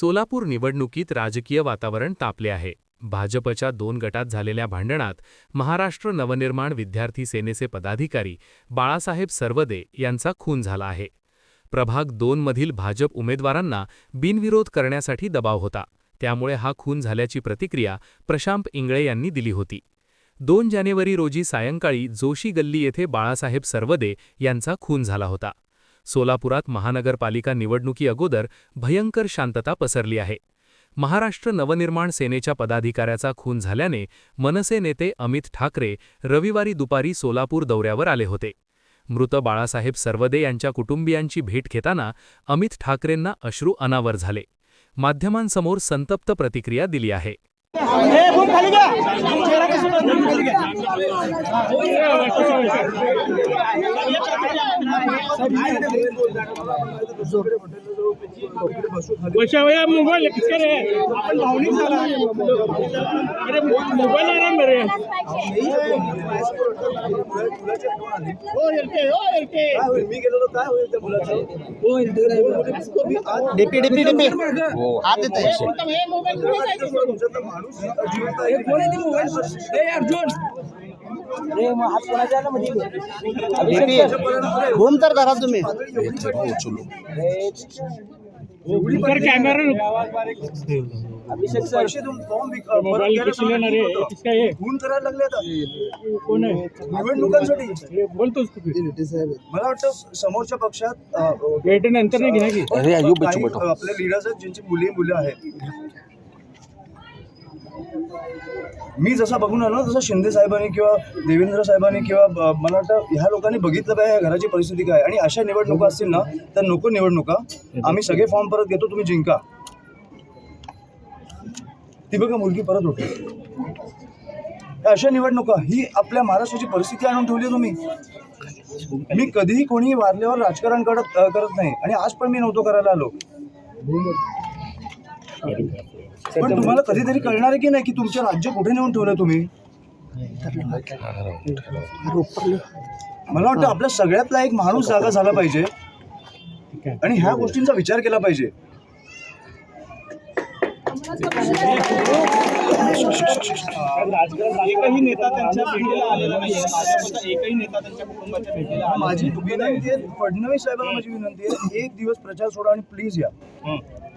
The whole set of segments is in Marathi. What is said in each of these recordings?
सोलापूर निवडणुकीत राजकीय वातावरण तापले आहे. भाजपच्या दोन गटात झालेल्या भांडणात महाराष्ट्र नवनिर्माण विद्यार्थी सेनेचे पदाधिकारी बाळासाहेब सर्वदे यांचा खून झाला आहे. प्रभाग दोन मधील भाजप उमेदवारांना बिनविरोध करण्यासाठी दबाव होता. त्यामुळे हा खून झाल्याची प्रतिक्रिया प्रशांत इंगळे यांनी दिली होती. दोन जानेवारी रोजी सायंकाळी जोशी गल्ली येथे बाळासाहेब सर्वदे यांचा खून झाला होता. सोलापुरात महानगरपालिका निवडणुकी अगोदर भयंकर शांतता पसरली आहे. महाराष्ट्र नवनिर्माण सेनेच्या पदाधिकाऱ्याचा खून झाल्याने मनसे नेते अमित ठाकरे रविवारी दुपारी सोलापूर दौऱ्यावर आले होते. मृत बाळासाहेब सर्वदे यांच्या कुटुंबियांची भेट घेताना अमित ठाकरेंना अश्रू अनावर झाले. माध्यमांसमोर संतप्त प्रतिक्रिया दिली आहे. वैशावया मोबाईल किसका रे आपण भावनिक झाला. अरे मोबाईल आहे. रे मेरे हो एलके हो एलके मी गेलो काय होईल त्या मुलाचं डीपी डीपी डीपी. हात येत आहे माणूस जिवंत आहे. घूम तर धरा तुम्ही। ऊपर कैमरा पैसे देऊन फॉर्म विक- परत मोबाईल घ्यायला किसी लेना रे सांगितलं किसका ये? होतं. खून करायला लागले आता कौन है? निवडणुकांसाठी ये बोल तो उसको फिर. मला वाटतं समोरच्या पक्षात अ, अ, भेटे नंतर नाही घ्या की? काही आपले लिडर्स आहेत ज्यांची मुली मुलं आहेत. मी जसा बघून आलो तसं शिंदे साहेबांनी किंवा देवेंद्र साहेबांनी किंवा मला वाटतं ह्या लोकांनी बघितलं पाहिजे या घराची परिस्थिती काय. आणि अशा निवडणुका असतील ना तर नको निवडणुका. आम्ही सगळे फॉर्म परत घेतो तुम्ही जिंका. ती बघा मुलगी परत होते अशा निवडणुका ही आपल्या महाराष्ट्राची परिस्थिती आणून ठेवली तुम्ही. मी कधीही कोणीही वारल्यावर राजकारण करत करत नाही. आणि आज पण मी नव्हतो करायला आलो. पण तुम्हाला कधीतरी कळणार आहे की नाही की तुमचं राज्य कुठे नेऊन ठेवलं तुम्ही? मला वाटतं आपल्या सगळ्यातला एक माणूस जागा झाला पाहिजे. आणि ह्या गोष्टींचा विचार केला पाहिजे. एकही नेता त्यांच्या भेटीला आलेला नाही एकही नेता त्यांच्या कुटुंबाच्या भेटीला माझी विनंती आहे फडणवीस साहेबांना माझी विनंती आहे एक दिवस प्रचार सोडा आणि प्लीज या.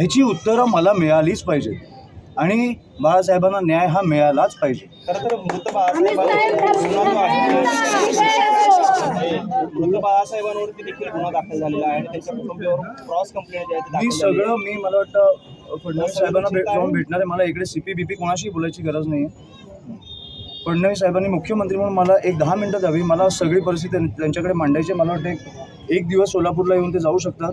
ह्याची उत्तरं मला मिळालीच पाहिजेत. आणि बाळासाहेबांना न्याय हा मिळालाच पाहिजे. खरं तर मृत बाळासाहेबांवर गुन्हा आहे. मृत बाळासाहेबांवरती देखील गुन्हा दाखल झालेला आहे आणि त्यांच्या कुटुंबियावर क्रॉस कंप्लेंट जी आहे ती मी आहे. सगळं मी मला वाटतं फडणवीस साहेबांना भेट जाऊन भेटणार आहे. मला इकडे सीपी बीपी कोणाशी बोलायची गरज नाही फडणवीस साहेबांनी मुख्यमंत्री म्हणून मला एक दहा मिनटं द्यावी. मला सगळी परिस्थिती त्यां- त्यांच्याकडे मांडायची आहे. मला वाटतं एक- एक दिवस सोलापूरला येऊन ते जाऊ शकतात.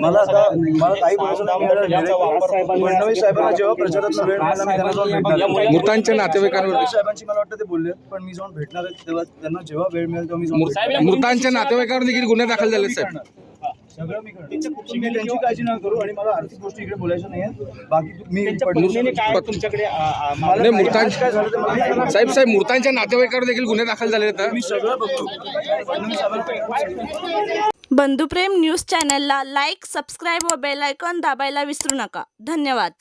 मला आता मला काही फडणवीस साहेबांना जेव्हा प्रचारात वेळ मिळाला मी त्यांना जाऊन भेटणार आहे. मृतांच्या नातेवाईकांवर फडणवीस साहेबांची मला वाटतं ते बोलले पण मी जाऊन भेटणार आहे तेव्हा त्यांना जेव्हा वेळ मिळेल तेव्हा मी जाऊन. मृतांच्या नातेवाईकांवर देखील गुन्हे दाखल झाले साहेब. सगळं मी त्यांची काळजी नका करू आणि मला आर्थिक गोष्टी इकडे बोलायचं नाही बाकी मी काय तुमच्याकडे. साहेब साहेब मृतांच्या नातेवाईकांवर देखील गुन्हे दाखल झाले तर मी सगळं बघतो. बंधुप्रेम न्यूज चॅनलला लाईक सबस्क्राईब व बेल आयकॉन दाबायला विसरू नका. धन्यवाद.